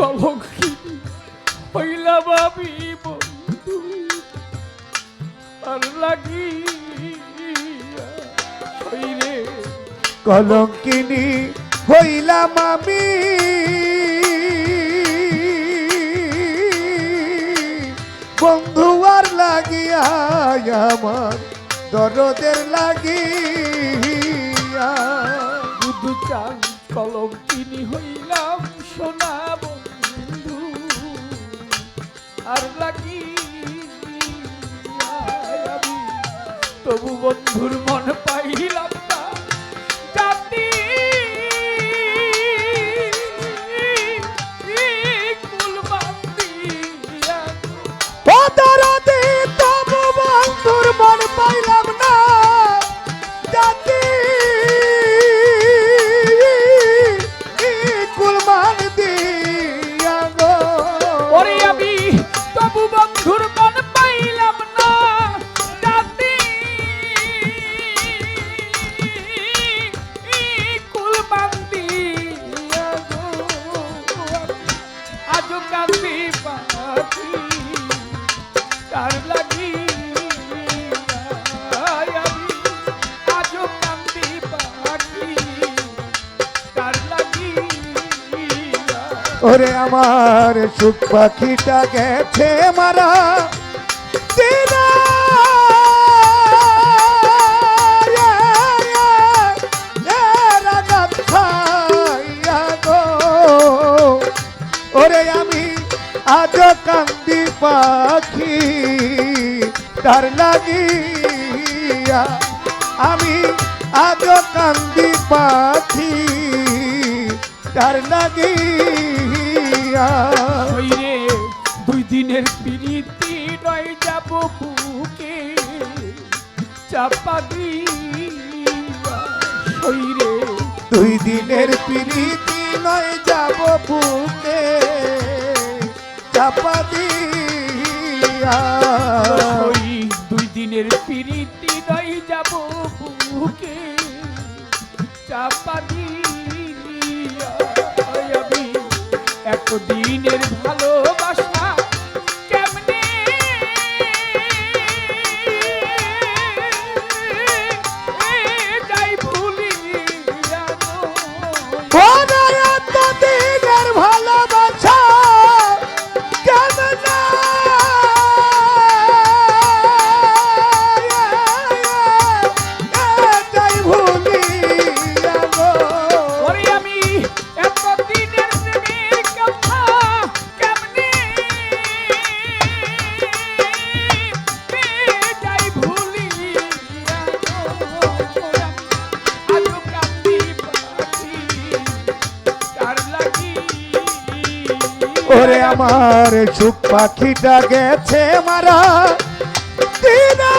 কলঙ্কিনী হইলাম আমি বন্ধু আর লাগি হইরে কলঙ্কিনী হইলাম আমি বন্ধু আর লাগিয়া আমার দরদের লাগিয়া। শুধু চাল কলঙ্কিনী হইলাম সোনা বন্ধু তবু বন্ধুর মন পাইলাম ওরে আমার সুখ পাখিটা গেছে মারা। দিনা ওরে আমি আজ কান্দি পাখি, তার লাগিয়া আমি আজ কান্দি পাখি, তার লাগিয়া হইরে দুই দিনের পিরিতি নয় যাব বুকে। চাপা দিয়া দুই দিনের পিরিতি নয় যাব বুকে। চাপা দিয়া। দুই দিনের পিরিতি নয় যাব বুকে। চাপা দিয়া। এতদিনের ভালোবাসা আমার সুখ পাখিটা গেছে মারা। দিনা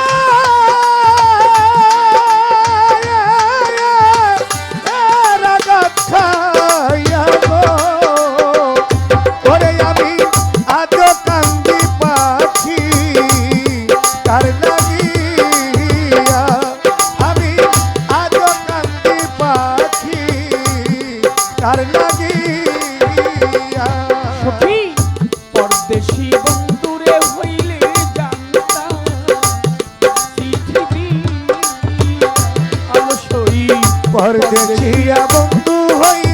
আলসই পরদেশিয়া বন্ধু হইলে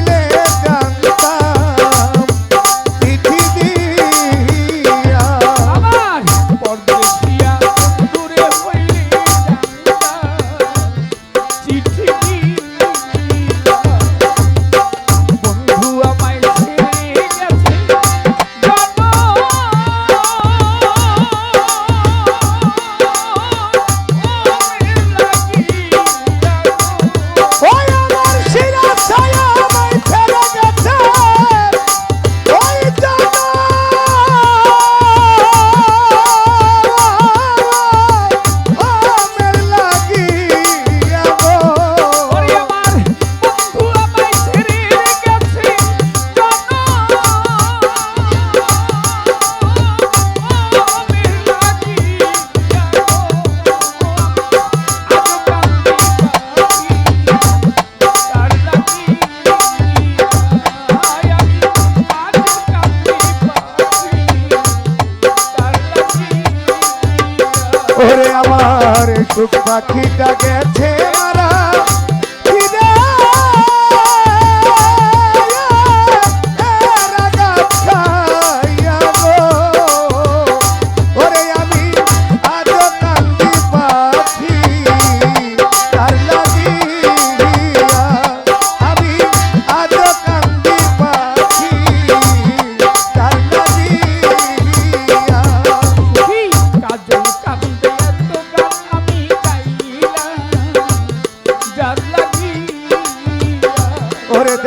ওরে আমার সুখ পাখিটা গেছে মারা।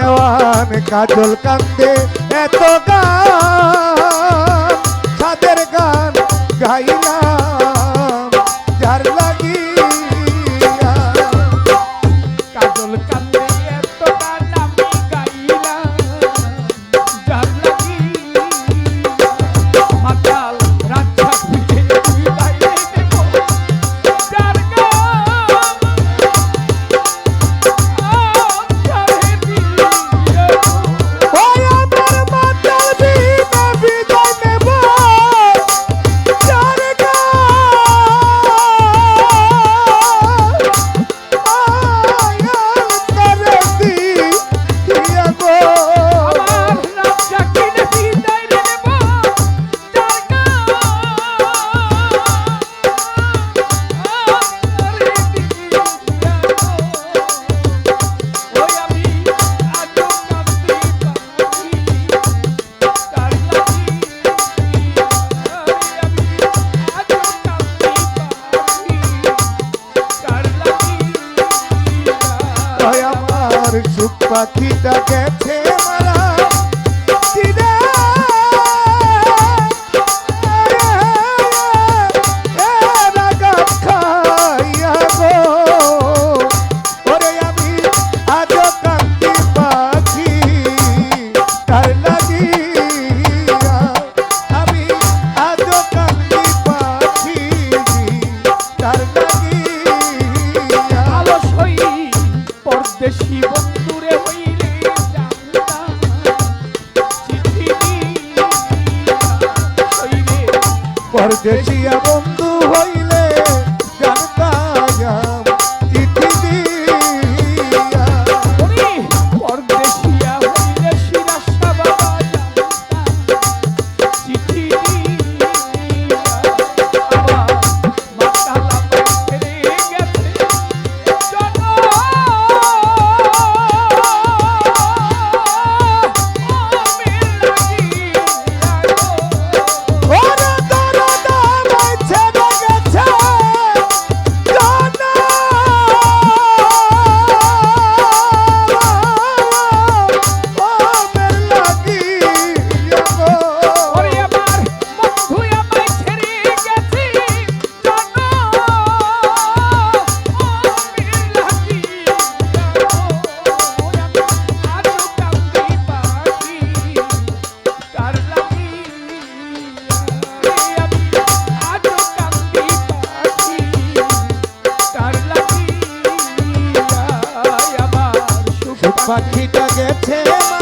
দেওয়ান কাজল কান্দে এত গান। পাখিটা গেছে মারা দেশিয়া বন্ধু হই পাখিটা গেছে মা।